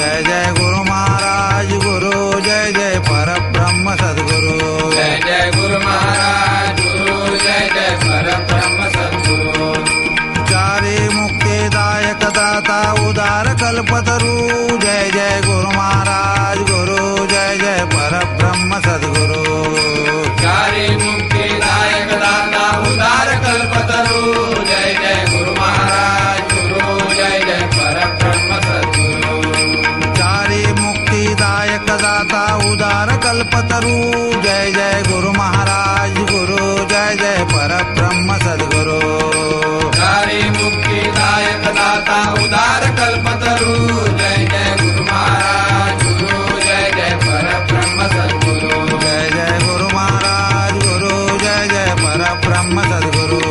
जय जय गुरु महाराज गुरु जय जय पर ब्रह्म सदगुरु। जय जय गुरु महाराज गुरु जय जय पर ब्रह्म सदगुरु चारे मुक्तिदायक दाता उदार कल्पतरु। जय जय गुरु महाराज गुरु जय जय पर ब्रह्म सदगुरु। उदार कल्पतरु जय जय गुरु महाराज गुरु जय जय पर ब्रह्म सदगुरु। मुक्ति दायक दाता उदार कल्पतरु जय जय गुरु महाराज गुरु जय जय पर ब्रह्म सदगुरु। जय जय गुरु महाराज गुरु जय जय पर ब्रह्म सदगुरु।